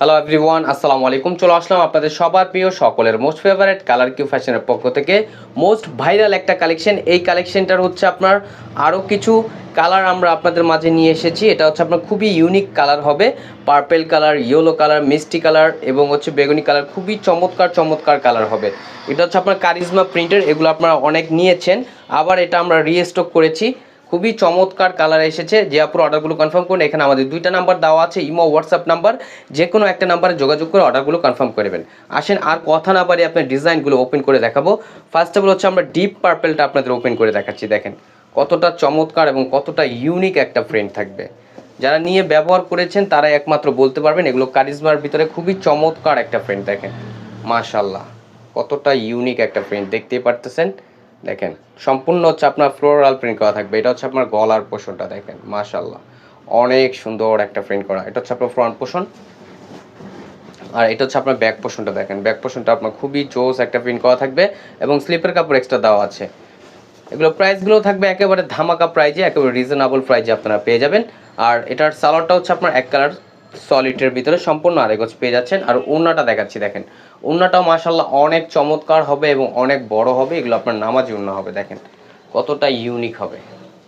Hello everyone আসসালামু আলাইকুম চলে আসলাম আপনাদের সবার প্রিয় সকলের মোস্ট ফেভারিট কালার কিউ ফ্যাশনের পক্ষ থেকে। মোস্ট ভাইরাল একটা কালেকশন এই কালেকশনটার হচ্ছে আপনার আরও কিছু কালার আমরা আপনাদের মাঝে নিয়ে এসেছি। এটা হচ্ছে আপনার খুবই ইউনিক কালার হবে। পার্পেল কালার ইয়েলো কালার মিষ্টি কালার এবং হচ্ছে বেগুনি কালার খুবই চমৎকার চমৎকার কালার হবে। এটা হচ্ছে আপনার কারিজমা প্রিন্টের এগুলো আপনারা অনেক নিয়েছেন। আবার এটা আমরা রিস্টক করেছি। খুবই চমৎকার কালার এসেছে। যে আপুর অর্ডারগুলো কনফার্ম করুন। এখানে আমাদের দুইটা নাম্বার দেওয়া আছে, ইমো হোয়াটসঅ্যাপ নাম্বার যে কোনো একটা নাম্বারে যোগাযোগ করে অর্ডারগুলো কনফার্ম করবেন আসেন, আর কথা না পারি আপনার ডিজাইনগুলো ওপেন করে দেখাবো। ফার্স্ট অফ অল হচ্ছে আমরা ডিপ পার্পেলটা আপনাদের ওপেন করে দেখাচ্ছি, দেখেন। কতটা চমৎকার এবং কতটা ইউনিক একটা প্রিন্ট থাকবে। যারা নিয়ে ব্যবহার করেছেন, তারাই একমাত্র বলতে পারবেন, এগুলো কারিজমার ভিতরে খুবই চমৎকার একটা প্রিন্ট দেখেন। মাশাল্লাহ কতটা ইউনিক একটা প্রিন্ট দেখতেই পারতেছেন। দেখেন, সম্পূর্ণ হচ্ছে আপনার ফ্লোরাল প্রিন্ট করা থাকবে। এটা হচ্ছে আপনার গলার পোষণটা, দেখেন মাশাল্লাহ অনেক সুন্দর একটা প্রিন্ট করা। এটা হচ্ছে আপনার ফ্রন্ট পোষণ। আর এটা হচ্ছে আপনার ব্যাক পোষণটা, দেখেন। ব্যাক পোষণটা আপনার খুবই জোস একটা প্রিন্ট করা থাকবে এবং স্লিপের কাপড় এক্সট্রা দেওয়া আছে। এগুলো প্রাইসগুলো থাকবে একেবারে ধামাকা প্রাইজে একেবারে রিজনেবল প্রাইজে আপনারা পেয়ে যাবেন। আর এটার সালোয়ারটা হচ্ছে আপনার এক কালার সলিডের ভিতরে সম্পূর্ণ আরেক হচ্ছে পেয়ে যাচ্ছেন। আর ওড়নাটা দেখাচ্ছি, দেখেন। ওড়নাটাও মাসাল্লাহ অনেক চমৎকার হবে এবং অনেক বড় হবে। এগুলো আপনার নামাজি ওড়না হবে, দেখেন। কতটা ইউনিক হবে।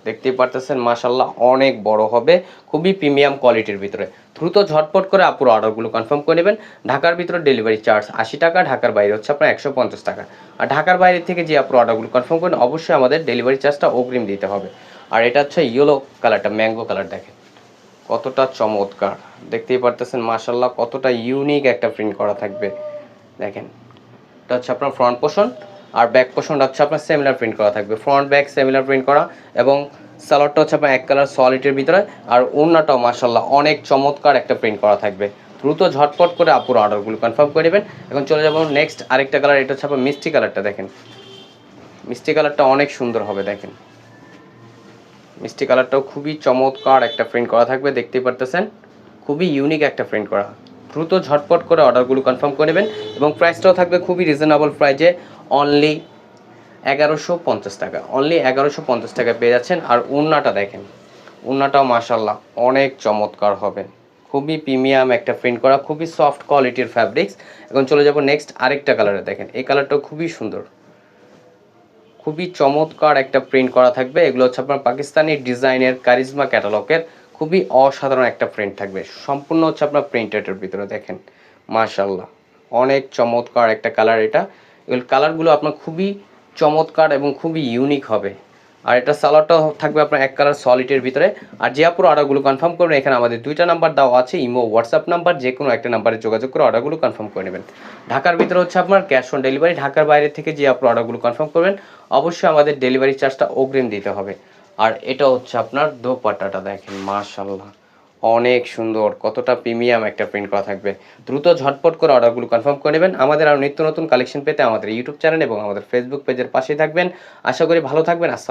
দেখতেই পারতেছেন মাসাল্লাহ অনেক বড় হবে। খুবই প্রিমিয়াম কোয়ালিটির ভিতরে। দ্রুত ঝটপট করে আপুর অর্ডারগুলো কনফার্ম করে নেবেন। ঢাকার ভিতরে ডেলিভারি চার্জ আশি টাকা, ঢাকার বাইরে হচ্ছে আপনার একশো পঞ্চাশ টাকা। আর ঢাকার বাইরে থেকে যে আপুর অর্ডারগুলো কনফার্ম করেন অবশ্যই আমাদের ডেলিভারি চার্জটা অগ্রিম দিতে হবে। আর এটা হচ্ছে ইয়েলো কালারটা ম্যাঙ্গো কালার দেখেন। কতটা চমৎকার। দেখতেই পারতেছেন মাসাল্লাহ কতটা ইউনিক একটা প্রিন্ট করা থাকবে। দেখেন, এটা হচ্ছে আপনার ফ্রন্ট পোর্শন আর ব্যাক পোর্শনটা হচ্ছে আপনার সেমিলার প্রিন্ট করা থাকবে। ফ্রন্ট ব্যাক সেমিলার প্রিন্ট করা এবং সালোয়ারটা হচ্ছে আপনার এক কালার সলিটের ভিতরে আর ওড়নাটাও মাসাল্লাহ অনেক চমৎকার একটা প্রিন্ট করা থাকবে। দ্রুত ঝটপট করে আপুর অর্ডারগুলো কনফার্ম করে নেবেন। এখন চলে যাব নেক্সট আরেকটা কালার এটা হচ্ছে আপনার মিষ্টি কালারটা দেখেন। মিষ্টি কালারটা অনেক সুন্দর হবে, দেখেন। মিষ্টি কালারটাও খুবই চমৎকার একটা প্রিন্ট করা থাকবে, দেখতেই পারতেছেন। খুবই ইউনিক একটা প্রিন্ট করা। দ্রুত ঝটপট করে অর্ডারগুলো কনফার্ম করে নেবেন এবং প্রাইসটাও থাকবে খুবই রিজনেবল প্রাইজে অনলি এগারোশো পঞ্চাশ টাকা। অনলি এগারোশো পঞ্চাশ টাকা পেয়ে যাচ্ছেন। আর উন্নাটা দেখেন, উন্নাটাও মাসাল্লাহ অনেক চমৎকার হবে। খুবই প্রিমিয়াম একটা প্রিন্ট করা, খুবই সফট কোয়ালিটির ফ্যাব্রিক্স এখন চলে যাব নেক্সট আরেকটা কালারে দেখেন। এই কালারটাও খুবই সুন্দর। খুবই চমৎকার একটা প্রিন্ট করা থাকবে। এগুলো হচ্ছে আপনার পাকিস্তানি ডিজাইনের কারিজমা ক্যাটালগের খুবই অসাধারণ একটা প্রিন্ট থাকবে। সম্পূর্ণ হচ্ছে আপনার প্রিন্টেডের ভিতরে, দেখেন। মাশাল্লাহ অনেক চমৎকার একটা কালার এটা। এগুলো কালারগুলো আপনার খুবই চমৎকার এবং খুবই ইউনিক হবে। আর এটা সালোয়ারটা থাকবে আপনার এক কালার সলিডের ভিতরে। আর যে আপুর অর্ডারগুলো কনফার্ম করবেন এখানে আমাদের দুইটা নাম্বার দেওয়া আছে, ইমো হোয়াটসঅ্যাপ নাম্বার যে কোনো একটা নাম্বারে যোগাযোগ করে অর্ডারগুলো কনফার্ম করে নেবেন। ঢাকার ভিতরে হচ্ছে আপনার ক্যাশ অন ডেলিভারি ঢাকার বাইরে থেকে যে আপনার অর্ডারগুলো কনফার্ম করবেন, অবশ্যই আমাদের ডেলিভারি চার্জটা অগ্রিম দিতে হবে। আর এটা হচ্ছে আপনার দোপাট্টাটা দেখেন মাশাল্লাহ অনেক সুন্দর, কতটা প্রিমিয়াম একটা প্রিন্ট করা থাকবে। দ্রুত ঝটপট করে অর্ডারগুলো কনফার্ম করে নেবেন। আমাদের আরও নিত্য নতুন কালেকশন পেতে আমাদের ইউটিউব চ্যানেল এবং আমাদের ফেসবুক পেজের পাশেই থাকবেন। আশা করি ভালো থাকবেন, আসসালাম